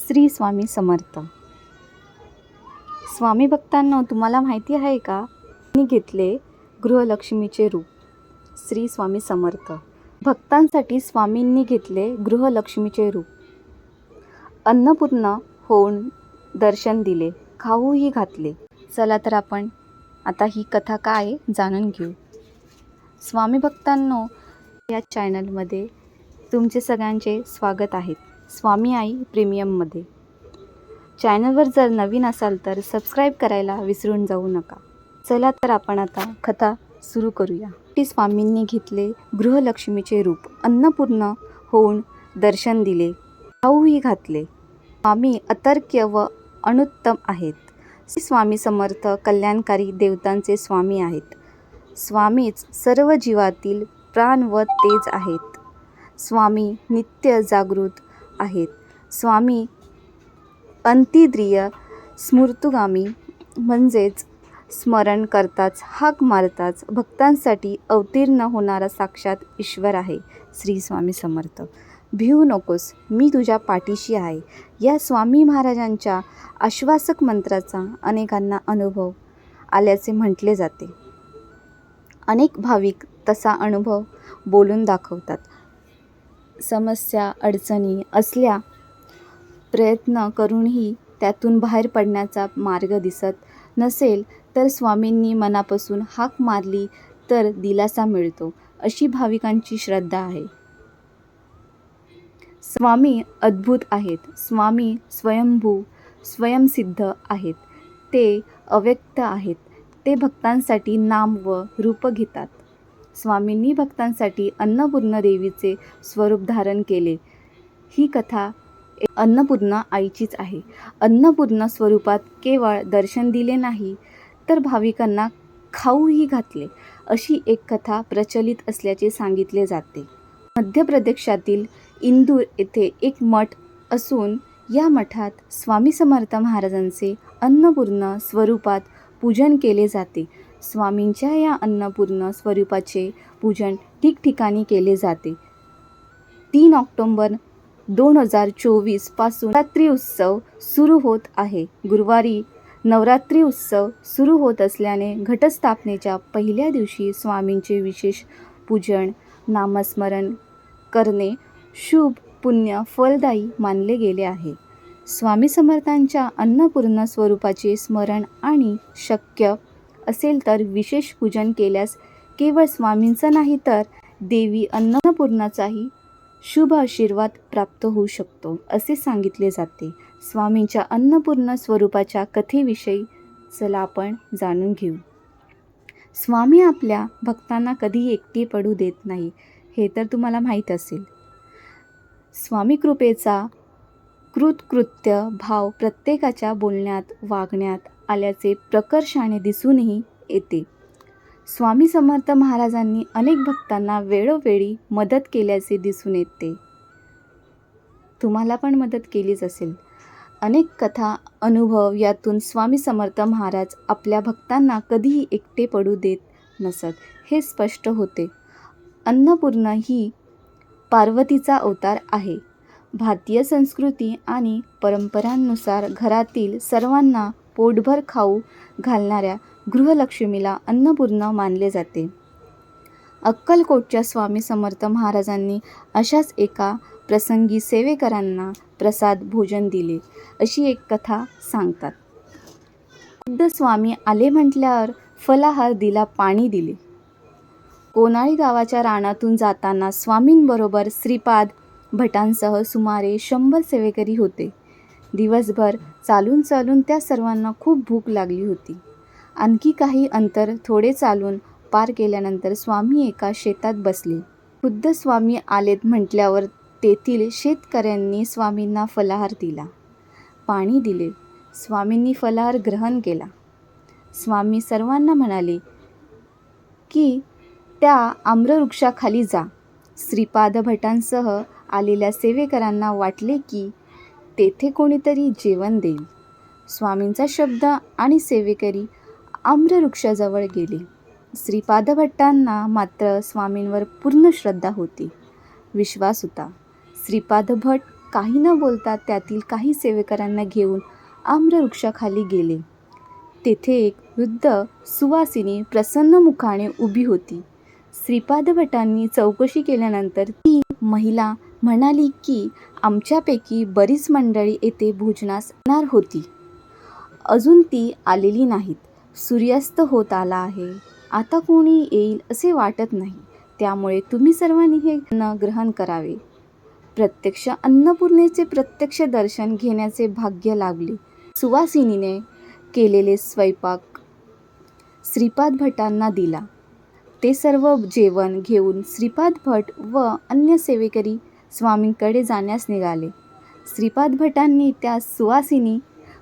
श्री स्वामी समर्थ. स्वामी भक्तांनो तुम्हाला माहिती आहे का? मी घेतले गृहलक्ष्मीचे रूप श्री स्वामी समर्थ. भक्तांसाठी स्वामींनी घेतले गृहलक्ष्मीचे रूप. अन्नपूर्ण होऊन दर्शन दिले खाऊही घातले. चला तर आपण आता ही कथा काय आहे जाणून घेऊ. स्वामी भक्तांनो या चॅनलमध्ये तुमचे सगळ्यांचे स्वागत आहेत स्वामी आई प्रीमियममध्ये चॅनलवर जर नवीन असाल तर सबस्क्राईब करायला विसरून जाऊ नका. चला तर आपण आता कथा सुरू करूया. ती स्वामींनी घेतले गृहलक्ष्मीचे रूप. अन्नपूर्ण होऊन दर्शन दिले. खाऊही घातले. स्वामी अतर्क्य व अनुत्तम आहेत. श्री स्वामी समर्थ कल्याणकारी देवतांचे स्वामी आहेत. स्वामीच सर्व जीवातील प्राण व तेज आहेत. स्वामी नित्य जागृत आहेत. स्वामी अंतिद्रिय स्मृतुगामी म्हणजेच स्मरण करताच हाक मारताच भक्तांसाठी अवतीर्ण होणारा साक्षात ईश्वर आहे श्री स्वामी समर्थ. भिवू नकोस मी तुझ्या पाठीशी आहे. या स्वामी महाराजांच्या आश्वासक मंत्राचा अनेकांना अनुभव आल्याचे म्हटले जाते. अनेक भाविक तसा अनुभव बोलून दाखवतात. समस्या अडचणी असल्या प्रयत्न करूनही त्यातून बाहेर पडण्याचा मार्ग दिसत नसेल तर स्वामींनी मनापासून हाक मारली तर दिलासा मिळतो अशी भाविकांची श्रद्धा आहे. स्वामी अद्भुत आहेत. स्वामी स्वयंभू स्वयंसिद्ध आहेत. ते अव्यक्त आहेत. ते भक्तांसाठी नाम व रूप घेतात. स्वामींनी भक्तांसाठी अन्नपूर्ण देवीचे स्वरूप धारण केले. ही कथा अन्नपूर्ण आईचीच आहे. अन्नपूर्ण स्वरूपात केवळ दर्शन दिले नाही तर भाविकांना खाऊही घातले अशी एक कथा प्रचलित असल्याचे सांगितले जाते. मध्य प्रदेशातील इंदूर येथे एक मठ असून या मठात स्वामी समर्थ महाराजांचे अन्नपूर्ण स्वरूपात पूजन केले जाते. स्वामींच्या या अन्नपूर्ण स्वरूपाचे पूजन ठिकठिकाणी केले जाते. तीन ऑक्टोंबर दोन हजार चोवीसपासून रात्री उत्सव सुरू होत आहे. गुरुवारी नवरात्री उत्सव सुरू होत असल्याने घटस्थापनेच्या पहिल्या दिवशी स्वामींचे विशेष पूजन नामस्मरण करणे शुभ पुण्य फलदायी मानले गेले आहे. स्वामी समर्थांच्या अन्नपूर्ण स्वरूपाचे स्मरण आणि शक्य असेल तर विशेष पूजन केल्यास केवळ स्वामींचं नाही तर देवी अन्नपूर्णाचाही शुभ आशीर्वाद प्राप्त होऊ शकतो असे सांगितले जाते. स्वामींच्या अन्नपूर्ण स्वरूपाच्या कथेविषयी चला आपण जाणून घेऊ. स्वामी आपल्या भक्तांना कधी एकटी पडू देत नाही हे तर तुम्हाला माहीत असेल. स्वामी कृपेचा कृतकृत्य भाव प्रत्येकाच्या बोलण्यात वागण्यात आल्याचे प्रकर्षाने दिसूनही येते. स्वामी समर्थ महाराजांनी अनेक भक्तांना वेळोवेळी मदत केल्याचे दिसून येते. तुम्हाला पण मदत केलीच असेल. अनेक कथा अनुभव यातून स्वामी समर्थ महाराज आपल्या भक्तांना कधीही एकटे पडू देत नसत हे स्पष्ट होते. अन्नपूर्ण ही पार्वतीचा अवतार आहे. भारतीय संस्कृती आणि परंपरांनुसार घरातील सर्वांना पोटभर खाऊ घालणाऱ्या गृहलक्ष्मीला अन्नपूर्ण मानले जाते. अक्कलकोटच्या स्वामी समर्थ महाराजांनी अशाच एका प्रसंगी सेवेकरांना प्रसाद भोजन दिले अशी एक कथा सांगतात. खुद्द स्वामी आले म्हटल्यावर फलाहार दिला पाणी दिले. कोनाळी गावाच्या रानातून जाताना स्वामींबरोबर श्रीपाद भटांसह सुमारे शंभर सेवेकरी होते. दिवसभर चालून चालून त्या सर्वांना खूप भूक लागली होती. आणखी काही अंतर थोडे चालून पार केल्यानंतर स्वामी एका शेतात बसले. खुद्द स्वामी आलेत म्हटल्यावर तेथील शेतकऱ्यांनी स्वामींना फलाहार दिला. पाणी दिले. स्वामींनी फलाहार ग्रहण केला. स्वामी सर्वांना म्हणाले की त्या आम्रवृक्षाखाली जा. श्रीपाद भटांसह आलेल्या सेवेकरांना वाटले की तेथे कोणीतरी जेवण देईल. स्वामींचा शब्द आणि सेवेकरी आम्रवृक्षाजवळ गेले. श्रीपादभट्टांना मात्र स्वामींवर पूर्ण श्रद्धा होती. विश्वास होता. श्रीपादभट काही न बोलता त्यातील काही सेवेकरांना घेऊन आम्रवृक्षाखाली गेले. तेथे एक वृद्ध सुवासिनी प्रसन्न मुखाने उभी होती. श्रीपादभटांनी चौकशी केल्यानंतर ती महिला म्हणाली की आमच्यापैकी बरीच मंडळी येथे भोजनास येणार होती. अजून ती आलेली नाहीत. सूर्यास्त होत आला आहे. आता कोणी येईल असे वाटत नाही. त्यामुळे तुम्ही सर्वांनी हे अन्न ग्रहण करावे. प्रत्यक्ष अन्नपूर्णेचे प्रत्यक्ष दर्शन घेण्याचे भाग्य लाभले सुवासिनीने केलेले स्वयंपाक श्रीपाद भटांना दिला. ते सर्व जेवण घेऊन श्रीपाद भट व अन्य सेवेकरी स्वामींकडे जाण्यास निघाले. श्रीपाद भटांनी त्या सुवासिनी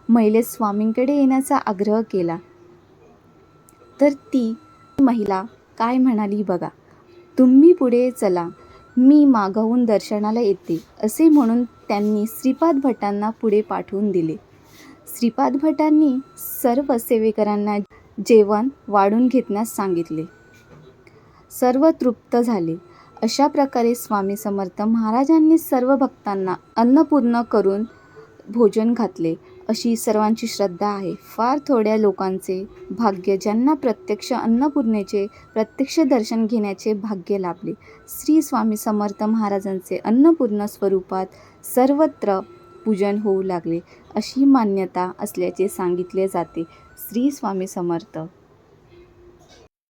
महिलेस स्वामींकडे येण्याचा आग्रह केला. तर ती महिला काय म्हणाली बघा तुम्ही पुढे चला मी मागवून दर्शनाला येते असे म्हणून त्यांनी श्रीपाद भटांना पुढे पाठवून दिले. श्रीपाद भटांनी सर्व सेवेकरांना जेवण वाढून घेतण्यास सांगितले. सर्व तृप्त झाले. अशा प्रकारे स्वामी समर्थ महाराजांनी सर्व भक्तांना अन्नपूर्ण करून भोजन घातले. अशी सर्वांची श्रद्धा आहे. फार थोड्या लोकांचे भाग्य ज्यांना प्रत्यक्ष अन्नपूर्णेचे प्रत्यक्ष दर्शन घेण्याचे भाग्य लाभले. श्री स्वामी समर्थ महाराजांचे अन्नपूर्ण स्वरूपात सर्वत्र पूजन होऊ लागले अशी मान्यता असल्याचे सांगितले जाते. श्री स्वामी समर्थ